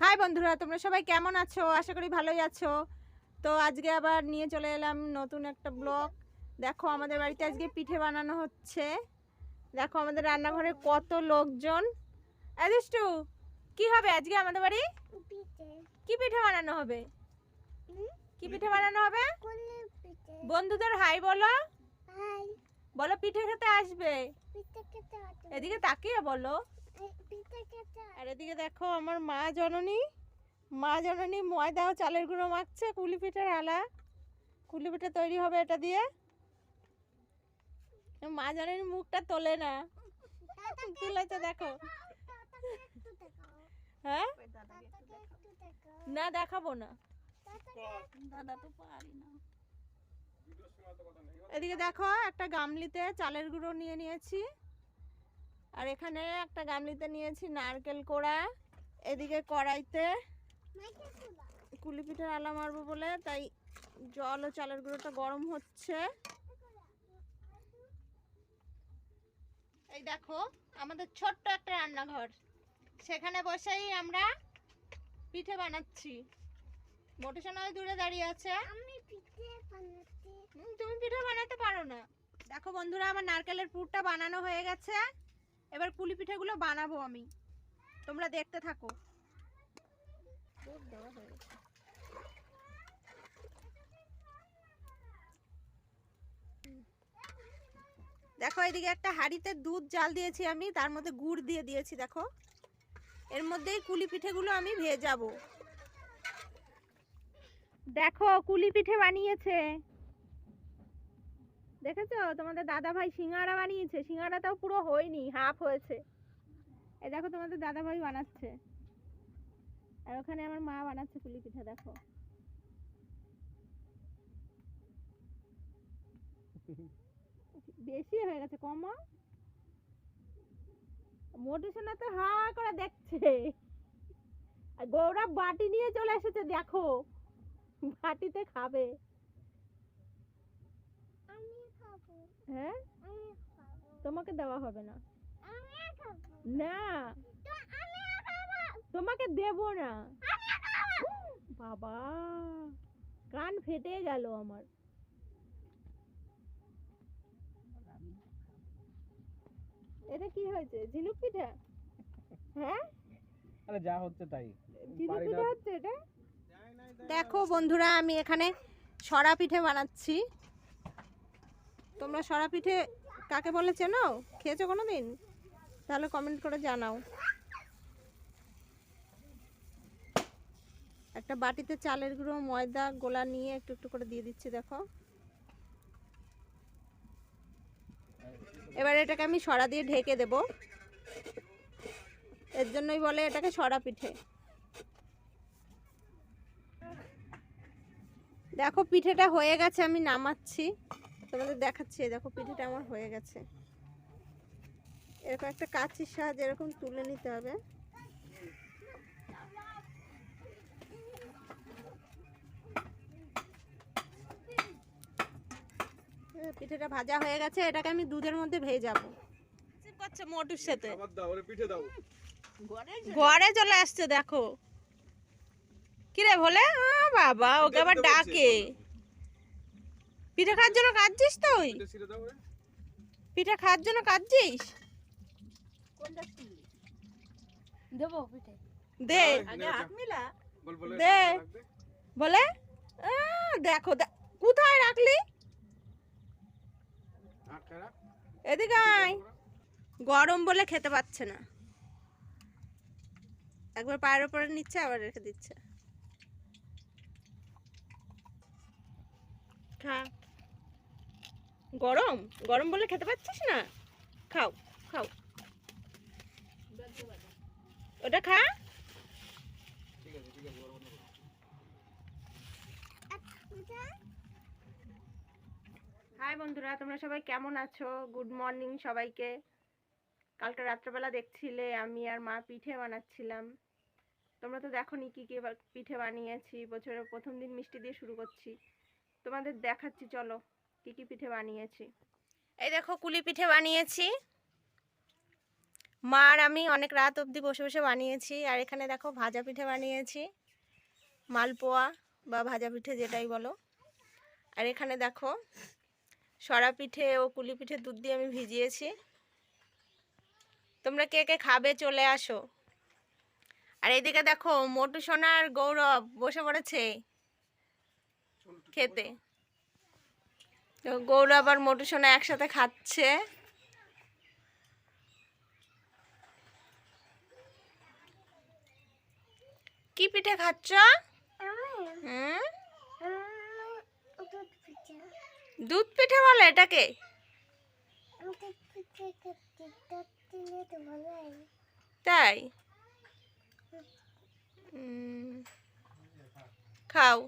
High বন্ধুরা তোমরা সবাই কেমন আছো? আশা করি ভালোই আছো। তো আজকে আবার নিয়ে চলে এলাম নতুন একটা ব্লগ। দেখো আমাদের বাড়িতে আজকে পিঠে বানানো হচ্ছে। দেখো আমাদের রান্নাঘরে কত লোকজন। আদিষ্টু কি হবে আজকে আমাদের বাড়ি? পিঠে। কি পিঠে বানানো হবে? কি পিঠে বানানো হবে? বন্ধুদের হাই বলো। হাই। বলো পিঠে খেতে আসবে। পিঠে খেতে হতো এদিকে তাকিয়ে বলো। আর এদিকে দেখো আমার মা জননী। মা জননী ময়দা ও চালের গুঁড়ো মাখছে, কুলি পিঠার আলা। কুলি পিঠা তৈরি হবে এটা দিয়ে। মা জননীর মুখটা তোলে না। তুলেছে দেখো। হ্যাঁ? না, দেখাবো না। এদিকে দেখো, একটা গামলিতে চালের গুঁড়ো নিয়ে নিয়েছি। আর এখানে একটা গামলিতে নিয়েছি নারকেল কোড়া এদিকে কড়াইতে কুলি পিঠার আলা মারবো বলে তাই জল ও চালের গুঁড়োটা গরম হচ্ছে। এই দেখো আমাদের ছোট্ট একটা রান্নাঘর। সেখানে বসেই আমরা পিঠে বানাচ্ছি। মোটেশনাল দূরে দাঁড়িয়ে আছে। আমি পিঠে বানাতে তুমি পিঠে বানাতে পারো না। দেখো বন্ধুরা আমার নারকেলের পুরটা বানানো হয়ে গেছে। এবার পুলি পিঠেগুলো বানাবো আমি। তোমরা দেখতে থাকো। দেখো এদিকে একটা হাঁড়িতে দুধ জাল দিয়েছি আমি, তার মধ্যে গুড় দিয়ে দিয়েছি, দেখো। এর মধ্যেই কুলি পিঠেগুলো আমি ভেজাবো। দেখো কুলি পিঠে বানিয়েছে। দেখেছ? তোমাদের দাদা ভাই সিঙ্গারা বানিয়েছে। সিঙ্গারাটাও পুরো হয়নি হাফ হয়েছে। এই দেখো তোমাদের দাদা ভাই বানাচ্ছে। আর ওখানে আমার মা বানাচ্ছে কুলি পিঠা, দেখো। বেশি হয়ে গেছে কমা মোটু সোনা তো হা করে দেখছে। আর গৌরব বাটি নিয়ে চলে এসেছে, দেখো। বাটিতে খাব। হ্যাঁ? তোমাকে দেওয়া হবে না। না। তো আমি খাব তোমাকে দেব না। বাবা কান ফেটে গেল আমার। এটা কি হয়েছে? ঝিনুক পিঠা? হ্যাঁ? আরে যা হচ্ছে তাই। ঝিনুক পিঠা হচ্ছে এটা? দেখো বন্ধুরা আমি এখানে সরা পিঠে বানাচ্ছি। তোমরা সরা পিঠে কাকে বলে চেনো? খেয়েছো কোনো দিন তাহলে কমেন্ট করে জানাও। একটা বাটিতে চালের গুঁড়ো, ময়দা, গোলা নিয়ে একটু একটু করে দিয়ে দিচ্ছি, দেখো। এবার এটাকে আমি সরা দিয়ে ঢেকে দেব। এর জন্যই বলে এটাকে সরা পিঠে দেখো, পিঠেটা হয়ে গেছে, আমি নামাচ্ছি। তোমাদের দেখাচ্ছি দেখো পিঠেটা আমার হয়ে গেছে। এরকম একটা কাঁচির সাহায্যে এরকম তুলে নিতে হবে। পিঠেটা ভাজা হয়ে গেছে এটাকে আমি দুধের মধ্যে ভেজাবো। করছে মোটুর সাথে। ঘরে চলে আসছে দেখো। কিরে বলে বাবা ওকে আবার ডাকে। পিঠে খাওয়ার জন্য কাঁদছিস তুই? পিঠে খাওয়ার জন্য কাঁদছিস? দেবো পিঠে। দে। আগে হাত মিলা। বল বলে দে। বলে? দেখো কোথায় রাখলি? এদিকে আয়। গরম বলে খেতে পাচ্ছে না। একবার পায়ের উপরে নিচ্ছে আবার রেখে দিচ্ছে। খা। গরম? গরম বলে খেতে পাচ্ছিস না? খাও খাও। ওটা খা। হাই বন্ধুরা, তোমরা সবাই কেমন আছো? গুড মর্নিং সবাইকে। কালকে রাত্রেবেলা দেখছিলে, আমি আর মা পিঠে বানাচ্ছিলাম। তোমরা তো দেখোনি কি কি বা- পিঠে বানিয়েছি। বছরের প্রথম দিন মিষ্টি দিয়ে শুরু করছি। তোমাদের দেখাচ্ছি, চলো। কি পিঠে বানিয়েছি। এই দেখো কুলি পিঠে বানিয়েছি। মা আর আমি অনেক রাত অবধি বসে বসে বানিয়েছি। আর এখানে দেখো ভাজা পিঠে বানিয়েছি। মালপোয়া বা ভাজা পিঠে যেটাই বলো। আর এখানে দেখো সরা পিঠে ও কুলি পিঠে দুধ দিয়ে আমি ভিজিয়েছি। তোমরা কে কে খাবে চলে আসো। আর এদিকে দেখো মোটু সোনার গৌরব বসে পড়েছে। খেতে। গৌরব আর মোটু সোনা একসাথে খাচ্ছে। কি পিঠে খাচ্ছ? দুধ পিঠে বলে এটাকে তাই? খাও।